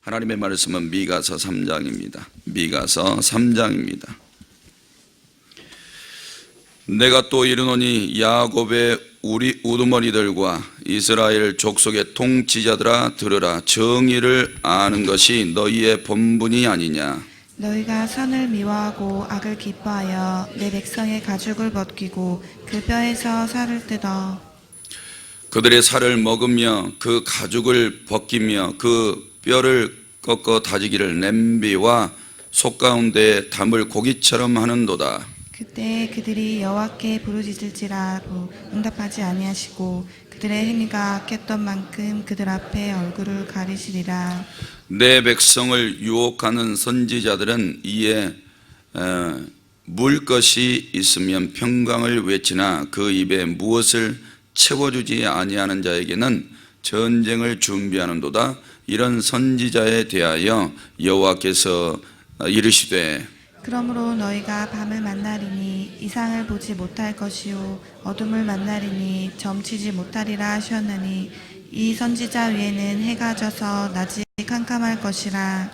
하나님의 말씀은 미가서 3장입니다. 미가서 3장입니다. 내가 또 이르노니 야곱의 우리 우두머리들과 이스라엘 족속의 통치자들아 들으라 정의를 아는 것이 너희의 본분이 아니냐 너희가 선을 미워하고 악을 기뻐하여 내 백성의 가죽을 벗기고 그 뼈에서 살을 뜯어 그들의 살을 먹으며 그 가죽을 벗기며 그 뼈를 꺾어 다지기를 냄비와 속 가운데 담을 고기처럼 하는도다. 그때 그들이 여호와께 부르짖을지라도 응답하지 아니하시고 그들의 행위가 악했던 만큼 그들 앞에 얼굴을 가리시리라. 내 백성을 유혹하는 선지자들은 이에 어, 물 것이 있으면 평강을 외치나 그 입에 무엇을 채워주지 아니하는 자에게는 전쟁을 준비하는도다 이런 선지자에 대하여 여호와께서 어, 이르시되 그러므로 너희가 밤을 만나리니 이상을 보지 못할 것이요 어둠을 만나리니 점치지 못하리라 하셨느니 이 선지자 위에는 해가 져서 낮이 캄캄할 것이라.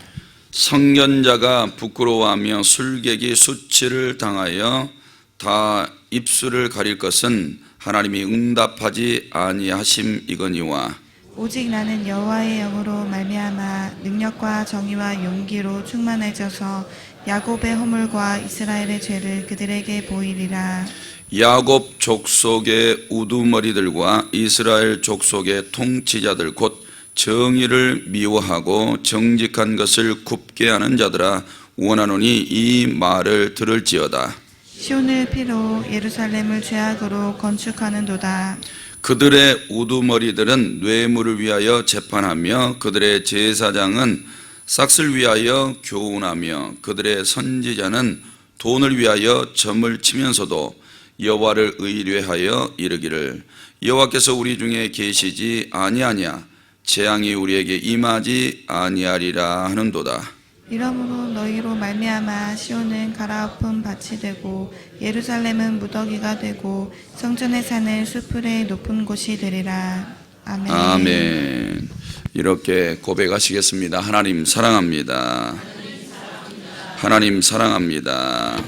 성견자가 부끄러워하며 술객이 수치를 당하여 다 입술을 가릴 것은 하나님이 응답하지 아니하심 이거니와 오직 나는 여호와의 영으로 말미암아 능력과 정의와 용기로 충만해져서 야곱의 허물과 이스라엘의 죄를 그들에게 보이리라. 야곱 족속의 우두머리들과 이스라엘 족속의 통치자들 곧 정의를 미워하고 정직한 것을 굽게 하는 자들아 원하노니 이 말을 들을지어다. 시온을 피로 예루살렘을 죄악으로 건축하는도다 그들의 우두머리들은 뇌물을 위하여 재판하며 그들의 제사장은 싹을 위하여 교훈하며 그들의 선지자는 돈을 위하여 점을 치면서도 여호와를 의뢰하여 이르기를 여호와께서 우리 중에 계시지 아니하냐? 재앙이 우리에게 임하지 아니하리라 하는도다 이러므로 너희로 말미암아 시온은 갈아엎은 밭이 되고 예루살렘은 무더기가 되고 성전의 산을 수풀의 높은 곳이 되리라 아멘. 아멘. 이렇게 고백하시겠습니다. 하나님 사랑합니다. 하나님 사랑합니다.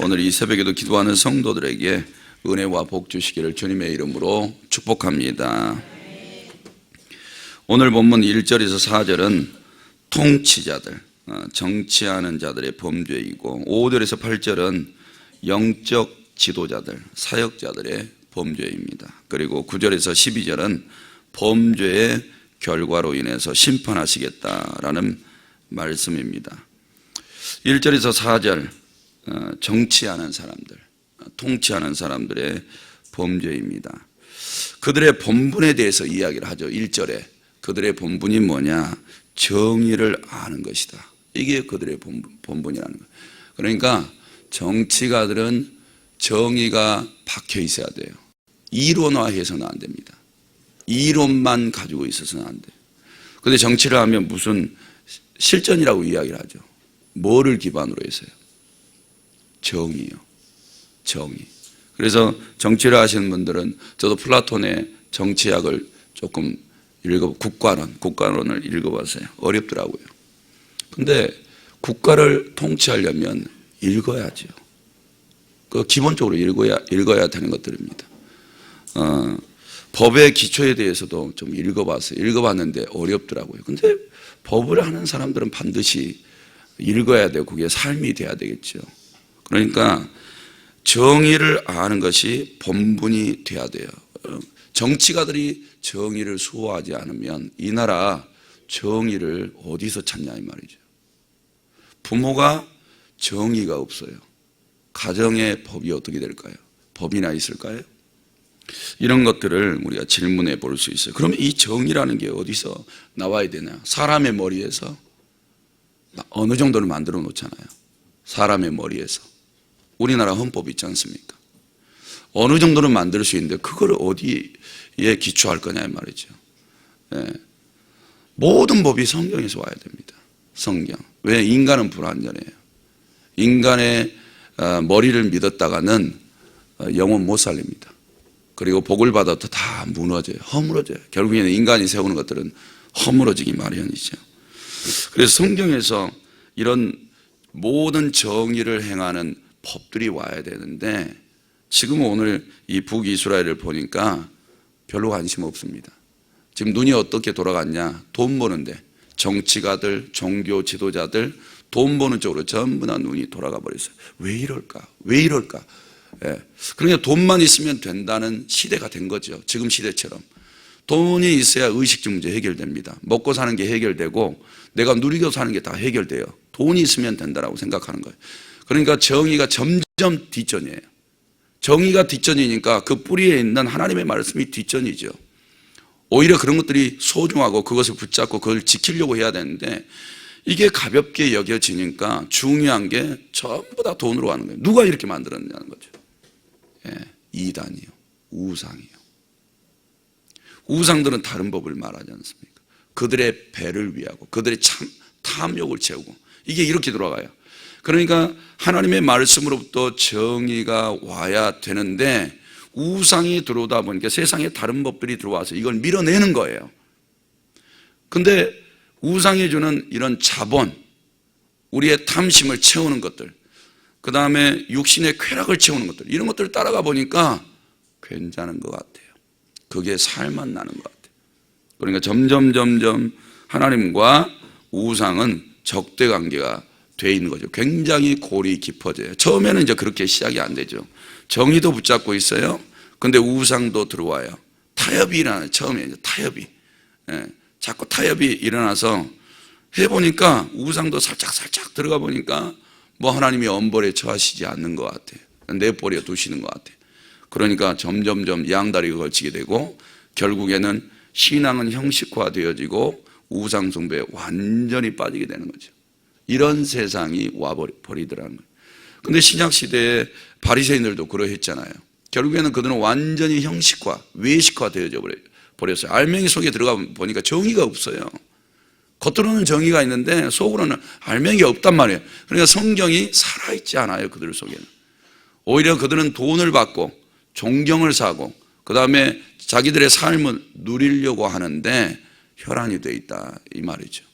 오늘 이 새벽에도 기도하는 성도들에게 은혜와 복 주시기를 주님의 이름으로 축복합니다. 오늘 본문 1절에서 4절은 통치자들, 어, 정치하는 자들의 범죄이고 5절에서 8절은 영적 지도자들, 사역자들의 범죄입니다. 그리고 9절에서 12절은 범죄의 결과로 인해서 심판하시겠다라는 말씀입니다. 1절에서 4절 어, 정치하는 사람들, 어, 통치하는 사람들의 범죄입니다. 그들의 본분에 대해서 이야기를 하죠. 1절에 그들의 본분이 뭐냐? 정의를 아는 것이다. 이게 그들의 본분, 본분 이라는 거예요. 그러니까 정치가들은 정의가 박혀 있어야 돼요. 이론화해서는 안 됩니다. 이론만 가지고 있어서는 안 돼요. 근데 정치를 하면 무슨 실전이라고 이야기를 하죠. 뭐를 기반으로 해서요? 정의요. 정의. 그래서 정치를 하시는 분들은 저도 플라톤의 정치학을 조금 읽어 국가론, 국가론을 읽어봤어요. 어렵더라고요. 근데 국가를 통치하려면 읽어야죠. 그 기본적으로 읽어야 읽어야 되는 것들입니다. 어, 법의 기초에 대해서도 좀 읽어봤어요. 읽어봤는데 어렵더라고요. 근데 법을 하는 사람들은 반드시 읽어야 되고 그게 삶이 돼야 되겠죠. 그러니까 정의를 아는 것이 본분이 돼야 돼요. 어, 정치가들이 정의를 수호하지 않으면 이 나라 정의를 어디서 찾냐 이 말이죠. 부모가 정의가 없어요. 가정의 법이 어떻게 될까요? 법이나 있을까요? 이런 것들을 우리가 질문해 볼 수 있어요. 그러면 이 정의라는 게 어디서 나와야 되냐? 사람의 머리에서 어느 정도를 만들어 놓잖아요. 사람의 머리에서. 우리나라 헌법이 있지 않습니까? 어느 정도는 만들 수 있는데 그걸 어디에 기초할 거냐 말이죠. 예. 모든 법이 성경에서 와야 됩니다. 성경. 왜 인간은 불완전해요. 인간의 어, 머리를 믿었다가는 어, 영원 못 살립니다. 그리고 복을 받아도 다 무너져요. 허물어져요. 결국에는 인간이 세우는 것들은 허물어지기 마련이죠. 그래서 성경에서 이런 모든 정의를 행하는 법들이 와야 되는데 지금 오늘 이 북이스라엘을 보니까 별로 관심 없습니다. 지금 눈이 어떻게 돌아갔냐? 돈 버는데 정치가들, 종교 지도자들 돈 버는 쪽으로 전부 다 눈이 돌아가 버렸어요. 왜 이럴까? 왜 이럴까? 예. 그러니까 돈만 있으면 된다는 시대가 된 거죠. 지금 시대처럼. 돈이 있어야 의식주 문제 해결됩니다. 먹고 사는 게 해결되고 내가 누리고 사는 게 다 해결돼요. 돈이 있으면 된다라고 생각하는 거예요. 그러니까 정의가 점점 뒷전이에요. 정의가 뒷전이니까 그 뿌리에 있는 하나님의 말씀이 뒷전이죠. 오히려 그런 것들이 소중하고 그것을 붙잡고 그걸 지키려고 해야 되는데 이게 가볍게 여겨지니까 중요한 게 전부 다 돈으로 가는 거예요. 누가 이렇게 만들었냐는 거죠. 예, 이단이요. 우상이요. 우상들은 다른 법을 말하지 않습니까? 그들의 배를 위하고 그들의 참 탐욕을 채우고 이게 이렇게 돌아가요. 그러니까 하나님의 말씀으로부터 정의가 와야 되는데 우상이 들어오다 보니까 세상에 다른 법들이 들어와서 이걸 밀어내는 거예요. 근데 우상이 주는 이런 자본, 우리의 탐심을 채우는 것들, 그 다음에 육신의 쾌락을 채우는 것들, 이런 것들을 따라가 보니까 괜찮은 것 같아요. 그게 살만 나는 것 같아요. 그러니까 점점 점점 하나님과 우상은 적대 관계가 돼 있는 거죠. 굉장히 골이 깊어져요. 처음에는 이제 그렇게 시작이 안 되죠. 정의도 붙잡고 있어요. 근데 우상도 들어와요. 타협이 일어나요. 처음에 이제 타협이. 예, 자꾸 타협이 일어나서 해보니까 우상도 살짝 살짝 들어가 보니까 뭐 하나님이 엄벌에 처하시지 않는 것 같아요. 내버려 두시는 것 같아요. 그러니까 점점점 양다리가 걸치게 되고 결국에는 신앙은 형식화되어지고 우상숭배에 완전히 빠지게 되는 거죠. 이런 세상이 와버리더라는 거예요. 근데 신약 시대에 바리새인들도 그러했잖아요. 결국에는 그들은 완전히 형식화, 외식화 되어져 버렸어요. 알맹이 속에 들어가 보니까 정의가 없어요. 겉으로는 정의가 있는데 속으로는 알맹이가 없단 말이에요. 그러니까 성경이 살아있지 않아요. 그들 속에는. 오히려 그들은 돈을 받고 존경을 사고 그 다음에 자기들의 삶을 누리려고 하는데 혈안이 돼 있다 이 말이죠.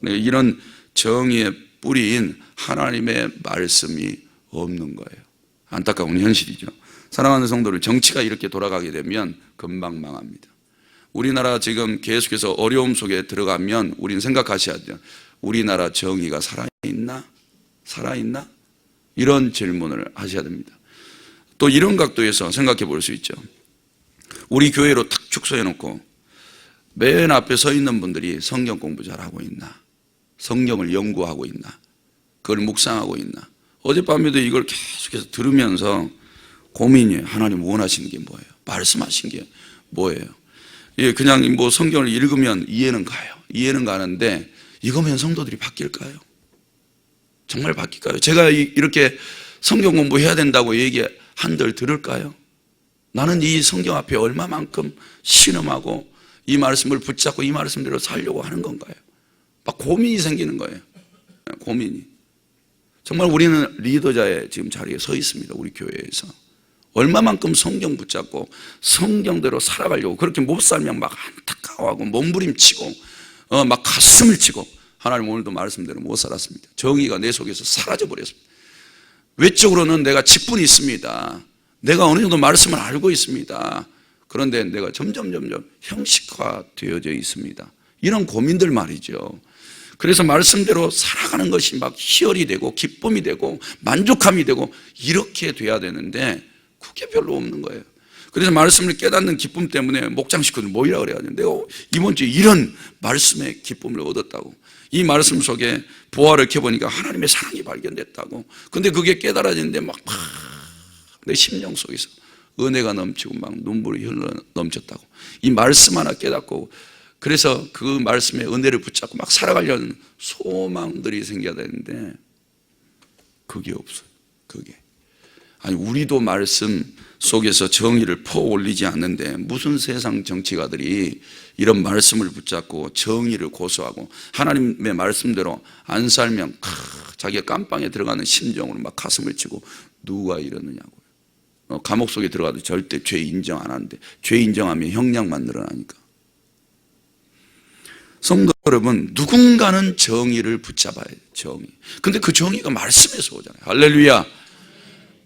그러니까 이런 정의의 뿌리인 하나님의 말씀이 없는 거예요. 안타까운 현실이죠. 사랑하는 성도들, 정치가 이렇게 돌아가게 되면 금방 망합니다. 우리나라 지금 계속해서 어려움 속에 들어가면 우리는 생각하셔야 돼요. 우리나라 정의가 살아있나? 살아있나? 이런 질문을 하셔야 됩니다. 또 이런 각도에서 생각해 볼 수 있죠. 우리 교회로 탁 축소해 놓고 맨 앞에 서 있는 분들이 성경 공부 잘하고 있나? 성경을 연구하고 있나? 그걸 묵상하고 있나? 어젯밤에도 이걸 계속해서 들으면서 고민이에요. 하나님 원하시는 게 뭐예요? 말씀하신 게 뭐예요? 예, 그냥 뭐 성경을 읽으면 이해는 가요. 이해는 가는데 이거면 성도들이 바뀔까요? 정말 바뀔까요? 제가 이- 이렇게 성경 공부해야 된다고 얘기 한들 들을까요? 나는 이 성경 앞에 얼마만큼 신음하고 이 말씀을 붙잡고 이 말씀대로 살려고 하는 건가요? 막 고민이 생기는 거예요. 고민이. 정말 우리는 리더자의 지금 자리에 서 있습니다. 우리 교회에서. 얼마만큼 성경 붙잡고 성경대로 살아가려고 그렇게 못 살면 막 안타까워하고 몸부림치고 어, 막 가슴을 치고 하나님 오늘도 말씀대로 못 살았습니다. 정의가 내 속에서 사라져 버렸습니다. 외적으로는 내가 직분이 있습니다. 내가 어느 정도 말씀을 알고 있습니다. 그런데 내가 점점 점점 형식화 되어져 있습니다. 이런 고민들 말이죠. 그래서 말씀대로 살아가는 것이 막 희열이 되고 기쁨이 되고 만족함이 되고 이렇게 돼야 되는데 그게 별로 없는 거예요. 그래서 말씀을 깨닫는 기쁨 때문에 목장 식구들 모이라 그래가지고 내가 이번 주에 이런 말씀의 기쁨을 얻었다고. 이 말씀 속에 보화를 켜보니까 하나님의 사랑이 발견됐다고. 근데 그게 깨달아지는데 막, 막, 내 심령 속에서 은혜가 넘치고 막 눈물이 흘러 넘쳤다고. 이 말씀 하나 깨닫고 그래서 그 말씀의 은혜를 붙잡고 막 살아가려는 소망들이 생겨야 되는데 그게 없어요. 그게. 아니 우리도 말씀 속에서 정의를 퍼 올리지 않는데 무슨 세상 정치가들이 이런 말씀을 붙잡고 정의를 고수하고 하나님의 말씀대로 안 살면 크, 자기가 깜빵에 들어가는 심정으로 막 가슴을 치고 누가 이러느냐고요. 어, 감옥 속에 들어가도 절대 죄 인정 안 하는데 죄 인정하면 형량만 늘어나니까. 성도 여러분, 누군가는 정의를 붙잡아야 돼요. 정의. 근데 그 정의가 말씀에서 오잖아요. 할렐루야.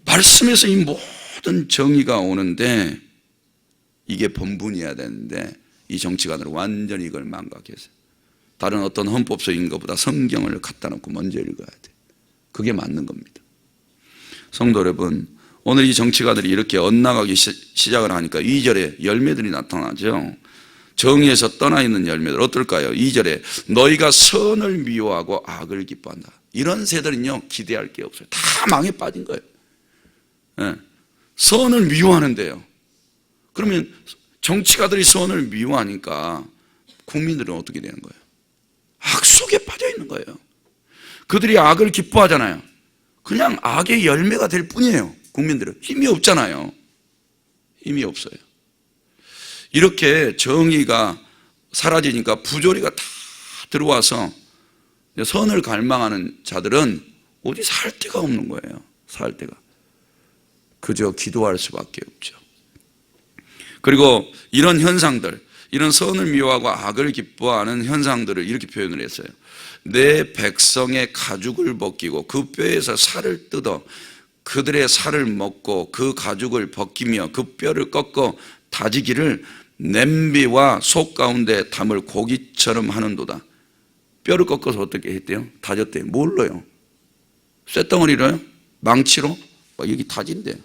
말씀에서 이 모든 정의가 오는데 이게 본분이어야 되는데 이 정치관으로 완전히 이걸 망각해서 다른 어떤 헌법서 인 것보다 성경을 갖다 놓고 먼저 읽어야 돼. 그게 맞는 겁니다. 성도 여러분, 오늘 이 정치가들이 이렇게 엇나가기 시- 시작을 하니까 2절에 열매들이 나타나죠. 정의에서 떠나 있는 열매들 어떨까요? 2절에 너희가 선을 미워하고 악을 기뻐한다. 이런 새들은요 기대할 게 없어요. 다 망에 빠진 거예요. 예. 선을 미워하는데요. 그러면 정치가들이 선을 미워하니까 국민들은 어떻게 되는 거예요? 악 속에 빠져 있는 거예요. 그들이 악을 기뻐하잖아요. 그냥 악의 열매가 될 뿐이에요. 국민들은 힘이 없잖아요. 힘이 없어요. 이렇게 정의가 사라지니까 부조리가 다 들어와서 선을 갈망하는 자들은 어디 살 데가 없는 거예요. 살 데가. 그저 기도할 수밖에 없죠. 그리고 이런 현상들, 이런 선을 미워하고 악을 기뻐하는 현상들을 이렇게 표현을 했어요. 내 백성의 가죽을 벗기고 그 뼈에서 살을 뜯어 그들의 살을 먹고 그 가죽을 벗기며 그 뼈를 꺾어 다지기를 냄비와 속 가운데 담을 고기처럼 하는도다. 뼈를 꺾어서 어떻게 했대요? 다졌대요. 뭘로요? 쇳덩어리로요? 망치로? 막 여기 다진대요.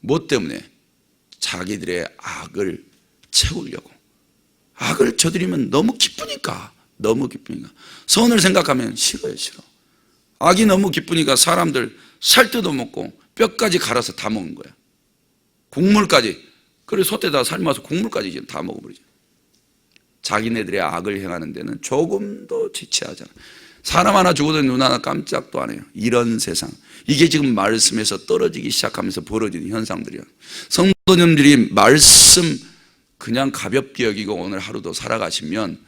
뭐 때문에? 자기들의 악을 채우려고. 악을 저지르면 너무 기쁘니까. 너무 기쁘니까. 선을 생각하면 싫어요, 싫어. 악이 너무 기쁘니까 사람들 살 뜯어 먹고 뼈까지 갈아서 다 먹는 거야. 국물까지. 그래 솥에다 삶아서 국물까지 이제 다 먹어버리죠. 자기네들의 악을 행하는 데는 조금도 지체하잖아. 사람 하나 죽어도 눈 하나 깜짝도 안 해요. 이런 세상. 이게 지금 말씀에서 떨어지기 시작하면서 벌어지는 현상들이야. 성도님들이 말씀 그냥 가볍게 여기고 오늘 하루도 살아가시면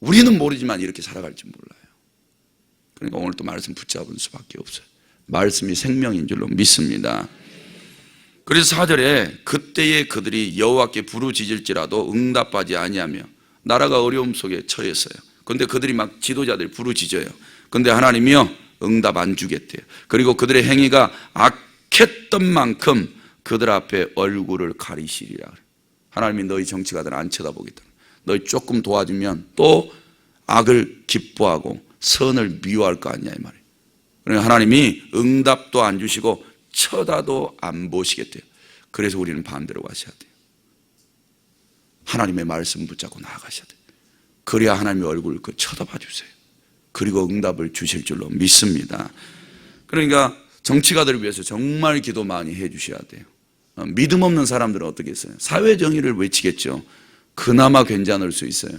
우리는 모르지만 이렇게 살아갈지 몰라요. 그러니까 오늘 또 말씀 붙잡은 수밖에 없어요. 말씀이 생명인 줄로 믿습니다. 그래서 4절에 그때에 그들이 여호와께 부르짖을지라도 응답하지 아니하며 나라가 어려움 속에 처했어요. 근데 그들이 막 지도자들 부르짖어요. 근데 하나님이요 응답 안 주겠대요. 그리고 그들의 행위가 악했던 만큼 그들 앞에 얼굴을 가리시리라. 하나님이 너희 정치가들 안 쳐다보겠다. 너희 조금 도와주면 또 악을 기뻐하고 선을 미워할 거 아니냐 이 말이에요. 그러니까 하나님이 응답도 안 주시고 쳐다도 안 보시겠대요. 그래서 우리는 반대로 가셔야 돼요. 하나님의 말씀 붙잡고 나아가셔야 돼요. 그래야 하나님의 얼굴을 그 쳐다봐 주세요. 그리고 응답을 주실 줄로 믿습니다. 그러니까 정치가들을 위해서 정말 기도 많이 해 주셔야 돼요. 어, 믿음 없는 사람들은 어떻게 했어요? 사회 정의를 외치겠죠. 그나마 괜찮을 수 있어요.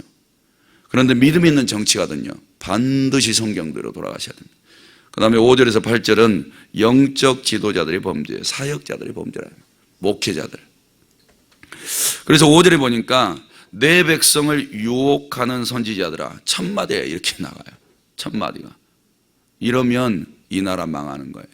그런데 믿음 있는 정치가든요. 반드시 성경대로 돌아가셔야 됩니다. 그 다음에 5절에서 8절은 영적 지도자들의 범죄, 사역자들의 범죄라. 목회자들. 그래서 5절에 보니까 내 백성을 유혹하는 선지자들아 천마디에 이렇게 나가요. 천마디가. 이러면 이 나라 망하는 거예요.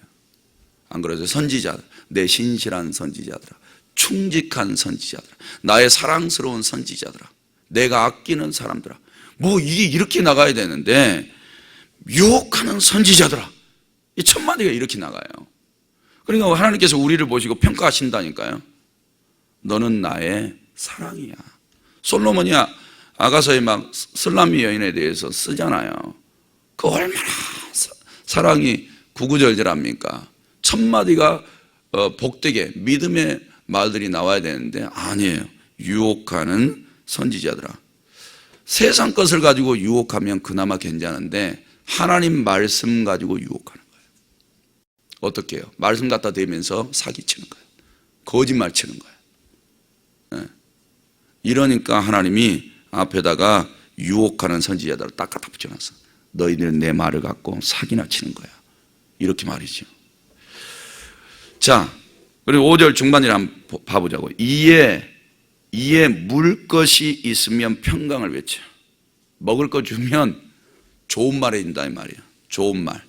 안 그러죠? 선지자, 내 신실한 선지자들아, 충직한 선지자들아, 나의 사랑스러운 선지자들아, 내가 아끼는 사람들아. 뭐 이게 이렇게 나가야 되는데 유혹하는 선지자들아. 이 천마디가 이렇게 나가요. 그러니까 하나님께서 우리를 보시고 평가하신다니까요. 너는 나의 사랑이야. 솔로몬이 아가서에 막 슬라미 여인에 대해서 쓰잖아요. 그 얼마나 사, 사랑이 구구절절합니까? 천마디가 어, 복되게 믿음의 말들이 나와야 되는데 아니에요. 유혹하는 선지자들아. 세상 것을 가지고 유혹하면 그나마 괜찮은데 하나님 말씀 가지고 유혹하는 거예요. 어떻게 해요? 말씀 갖다 대면서 사기치는 거예요. 거짓말 치는 거예요. 예. 이러니까 하나님이 앞에다가 유혹하는 선지자들을 딱 갖다 붙여놨어. 너희들은 내 말을 갖고 사기나 치는 거야. 이렇게 말이죠. 자, 그리고 5절 중반을 한번 봐보자고. 이에, 이에 물 것이 있으면 평강을 외쳐. 먹을 거 주면 좋은 말 해 준다, 이 말이야. 좋은 말.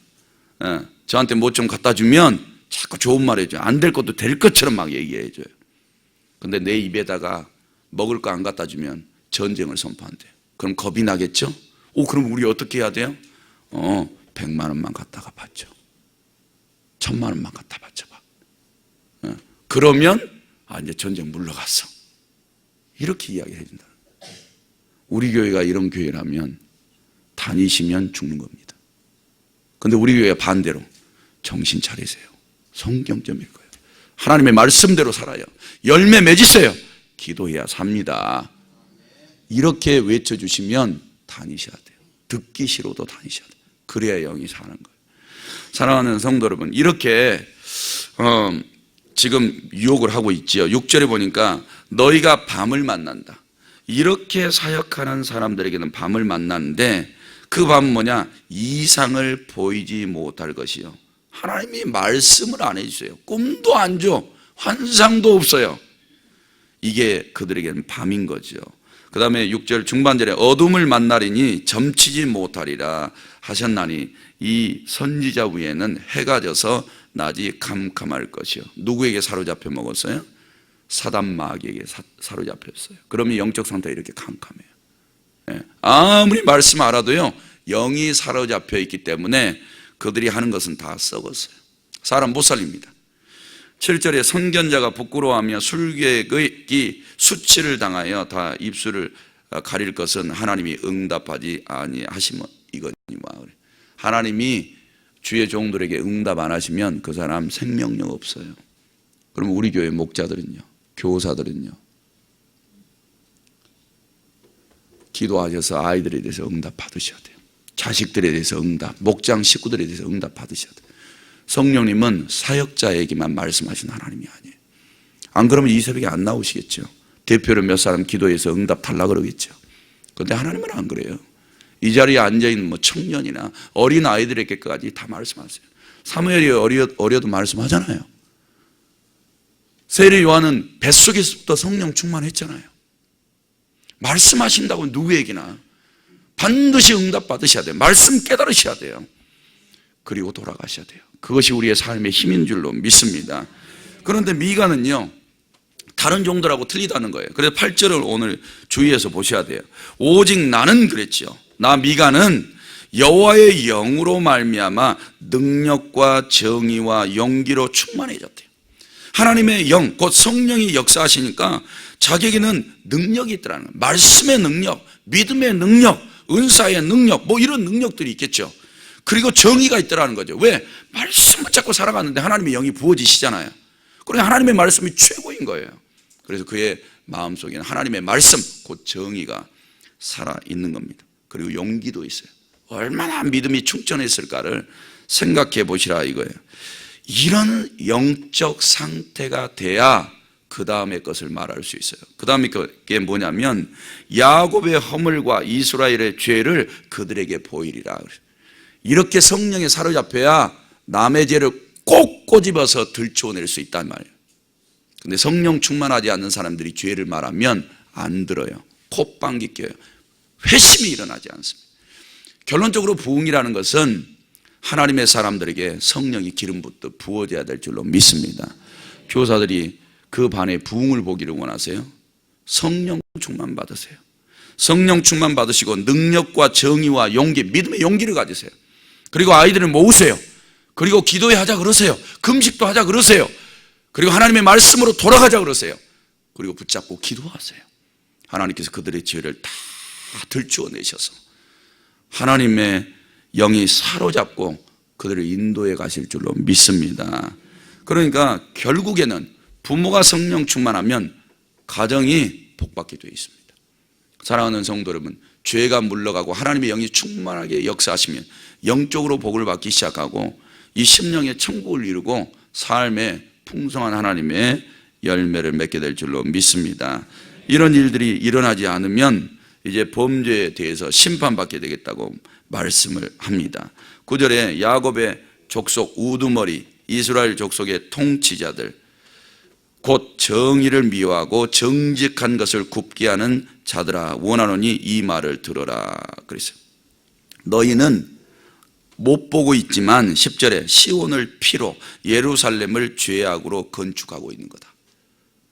예, 저한테 뭐 좀 갖다 주면 자꾸 좋은 말 해줘요. 안 될 것도 될 것처럼 막 얘기해줘요. 근데 내 입에다가 먹을 거 안 갖다 주면 전쟁을 선포한대요. 그럼 겁이 나겠죠? 오, 그럼 우리 어떻게 해야 돼요? 어, 100만 원만 갖다가 받죠. 천만 원만 갖다 바쳐봐. 어, 그러면 아 이제 전쟁 물러갔어. 이렇게 이야기해 준다. 우리 교회가 이런 교회라면 다니시면 죽는 겁니다. 근데 우리 교회가 반대로 정신 차리세요. 성경 좀 읽어요. 하나님의 말씀대로 살아요. 열매 맺으세요. 기도해야 삽니다. 이렇게 외쳐주시면 다니셔야 돼요. 듣기 싫어도 다니셔야 돼요. 그래야 영이 사는 거예요. 사랑하는 성도 여러분, 이렇게 어, 지금 유혹을 하고 있지요. 6절에 보니까 너희가 밤을 만난다. 이렇게 사역하는 사람들에게는 밤을 만나는데 그 밤은 뭐냐? 이상을 보이지 못할 것이요. 하나님이 말씀을 안 해주세요. 꿈도 안 줘. 환상도 없어요. 이게 그들에게는 밤인 거죠. 그 다음에 6절 중반절에 어둠을 만나리니 점치지 못하리라 하셨나니 이 선지자 위에는 해가 져서 낮이 캄캄할 것이요. 누구에게 사로잡혀 먹었어요? 사단 마귀에게 사, 사로잡혔어요. 그러면 영적 상태가 이렇게 캄캄해요. 예. 아무리 말씀 알아도요, 영이 사로잡혀 있기 때문에 그들이 하는 것은 다 썩었어요. 사람 못 살립니다. 7절에 선견자가 부끄러워하며 술객의 수치를 당하여 다 입술을 가릴 것은 하나님이 응답하지 아니하시면 이거니와 그래. 하나님이 주의 종들에게 응답 안 하시면 그 사람 생명력 없어요. 그러면 우리 교회 목자들은요, 교사들은요, 기도하셔서 아이들에 대해서 응답 받으셔야 돼요. 자식들에 대해서 응답, 목장 식구들에 대해서 응답 받으셔야 돼요. 성령님은 사역자에게만 말씀하신 하나님이 아니에요. 안 그러면 이 새벽에 안 나오시겠죠. 대표로 몇 사람 기도해서 응답 달라 그러겠죠. 그런데 하나님은 안 그래요. 이 자리에 앉아있는 뭐 청년이나 어린 아이들에게까지 다 말씀하세요. 사무엘이 어려, 어려도 말씀하잖아요. 세례 요한은 뱃속에서부터 성령 충만했잖아요. 말씀하신다고 누구에게나 반드시 응답 받으셔야 돼요. 말씀 깨달으셔야 돼요. 그리고 돌아가셔야 돼요. 그것이 우리의 삶의 힘인 줄로 믿습니다. 그런데 미가는요, 다른 종들하고 틀리다는 거예요. 그래서 8절을 오늘 주의해서 보셔야 돼요. 오직 나는 그랬죠. 나 미가는 여호와의 영으로 말미암아 능력과 정의와 용기로 충만해졌대요. 하나님의 영, 곧 성령이 역사하시니까 자기에게는 능력이 있더라는 거예요. 말씀의 능력, 믿음의 능력, 은사의 능력, 뭐 이런 능력들이 있겠죠. 그리고 정의가 있더라는 거죠. 왜? 말씀 붙잡고 살아갔는데 하나님의 영이 부어지시잖아요. 그러니 하나님의 말씀이 최고인 거예요. 그래서 그의 마음속에는 하나님의 말씀, 곧 정의가 살아 있는 겁니다. 그리고 용기도 있어요. 얼마나 믿음이 충전했을까를 생각해 보시라 이거예요. 이런 영적 상태가 돼야 그 다음의 것을 말할 수 있어요. 그 다음에 그게 뭐냐면 야곱의 허물과 이스라엘의 죄를 그들에게 보이리라. 이렇게 성령에 사로잡혀야 남의 죄를 꼭 꼬집어서 들추어낼 수 있단 말이에요. 근데 성령 충만하지 않는 사람들이 죄를 말하면 안 들어요. 콧방귀 껴요. 회심이 일어나지 않습니다. 결론적으로 부흥이라는 것은 하나님의 사람들에게 성령이 기름 붓듯 부어져야 될 줄로 믿습니다. 교사들이 그 반에 부흥을 보기를 원하세요? 성령 충만 받으세요. 성령 충만 받으시고 능력과 정의와 용기, 믿음의 용기를 가지세요. 그리고 아이들을 모으세요. 그리고 기도해 하자 그러세요. 금식도 하자 그러세요. 그리고 하나님의 말씀으로 돌아가자 그러세요. 그리고 붙잡고 기도하세요. 하나님께서 그들의 죄를 다 들추어 내셔서 하나님의 영이 사로잡고 그들을 인도해 가실 줄로 믿습니다. 그러니까 결국에는 부모가 성령 충만하면 가정이 복받게 되어 있습니다. 사랑하는 성도 여러분, 죄가 물러가고 하나님의 영이 충만하게 역사하시면 영적으로 복을 받기 시작하고 이 심령의 천국을 이루고 삶의 풍성한 하나님의 열매를 맺게 될 줄로 믿습니다. 이런 일들이 일어나지 않으면 이제 범죄에 대해서 심판받게 되겠다고 말씀을 합니다. 9절에 야곱의 족속 우두머리 이스라엘 족속의 통치자들 곧 정의를 미워하고 정직한 것을 굽게 하는 자들아 원하노니 이 말을 들어라 그랬어요. 너희는 못 보고 있지만 10절에 시온을 피로 예루살렘을 죄악으로 건축하고 있는 거다.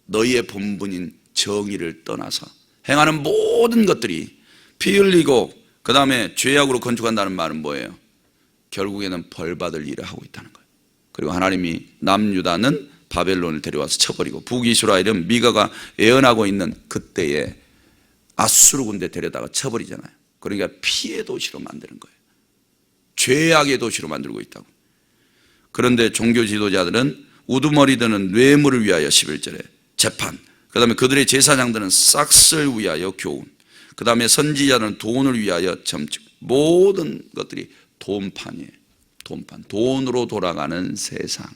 너희의 본분인 정의를 떠나서 행하는 모든 것들이 피 흘리고 그 다음에 죄악으로 건축한다는 말은 뭐예요? 결국에는 벌 받을 일을 하고 있다는 거예요. 그리고 하나님이 남유다는 바벨론을 데려와서 쳐버리고 북이스라엘은 미가가 애언하고 있는 그때에 아수르 군대 데려다가 쳐버리잖아요. 그러니까 피의 도시로 만드는 거예요. 죄악의 도시로 만들고 있다고. 그런데 종교 지도자들은 우두머리 드는 뇌물을 위하여 11절에 재판, 그 다음에 그들의 제사장들은 싹쓸 위하여 교훈, 그 다음에 선지자는 돈을 위하여 점칙, 모든 것들이 돈판이에요. 돈판, 돈으로 돌아가는 세상.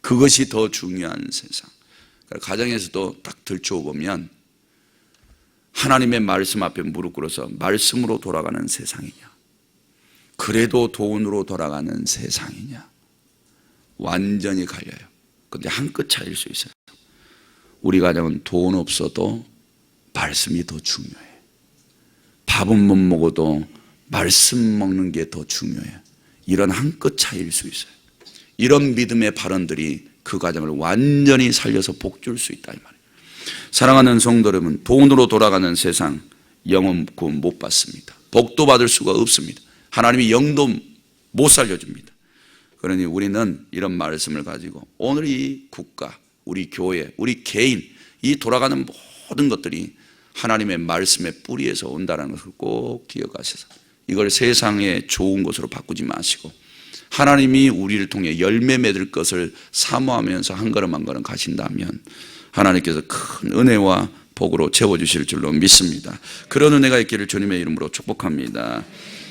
그것이 더 중요한 세상. 그러니까 가정에서도 딱 들추어 보면 하나님의 말씀 앞에 무릎 꿇어서 말씀으로 돌아가는 세상이냐? 그래도 돈으로 돌아가는 세상이냐? 완전히 갈려요. 근데 한 끗 차이일 수 있어요. 우리 가정은 돈 없어도 말씀이 더 중요해. 밥은 못 먹어도 말씀 먹는 게 더 중요해. 이런 한 끗 차이일 수 있어요. 이런 믿음의 발언들이 그 가정을 완전히 살려서 복줄 수 있다 이 말이에요. 사랑하는 성도 여러분, 돈으로 돌아가는 세상 영원 구원 못 받습니다. 복도 받을 수가 없습니다. 하나님이 영도 못 살려줍니다. 그러니 우리는 이런 말씀을 가지고 오늘 이 국가, 우리 교회, 우리 개인 이 돌아가는 모든 것들이 하나님의 말씀의 뿌리에서 온다는 것을 꼭 기억하셔서 이걸 세상의 좋은 것으로 바꾸지 마시고 하나님이 우리를 통해 열매 맺을 것을 사모하면서 한 걸음 한 걸음 가신다면 하나님께서 큰 은혜와 복으로 채워주실 줄로 믿습니다. 그런 은혜가 있기를 주님의 이름으로 축복합니다.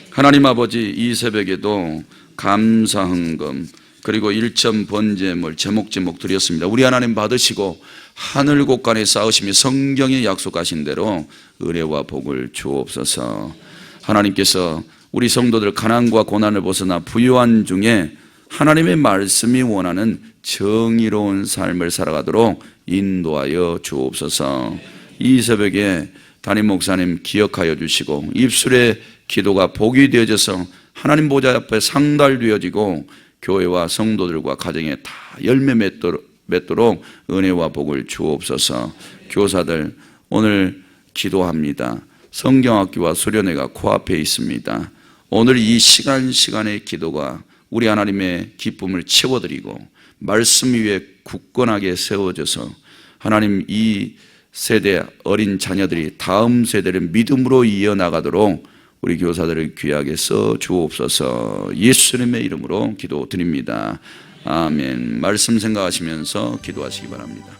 하나님 아버지 이 새벽에도 감사헌금 그리고 일점 번제물 제목 제목 드렸습니다. 우리 하나님 받으시고 하늘 곳간에 쌓으시며 성경에 약속하신 대로 은혜와 복을 주옵소서. 하나님께서 우리 성도들 가난과 고난을 벗어나 부유한 중에 하나님의 말씀이 원하는 정의로운 삶을 살아가도록 인도하여 주옵소서. 이 새벽에 담임 목사님 기억하여 주시고 입술의 기도가 복이 되어져서 하나님 보좌 앞에 상달되어지고 교회와 성도들과 가정에 다 열매 맺도록, 은혜와 복을 주옵소서. 교사들 오늘 기도합니다. 성경학교와 수련회가 코앞에 있습니다. 오늘 이 시간 시간의 기도가 우리 하나님의 기쁨을 채워드리고 말씀 위에 굳건하게 세워져서 하나님 이 세대 어린 자녀들이 다음 세대를 믿음으로 이어나가도록 우리 교사들을 귀하게 써 주옵소서 예수님의 이름으로 기도드립니다. 아멘. 말씀 생각하시면서 기도하시기 바랍니다.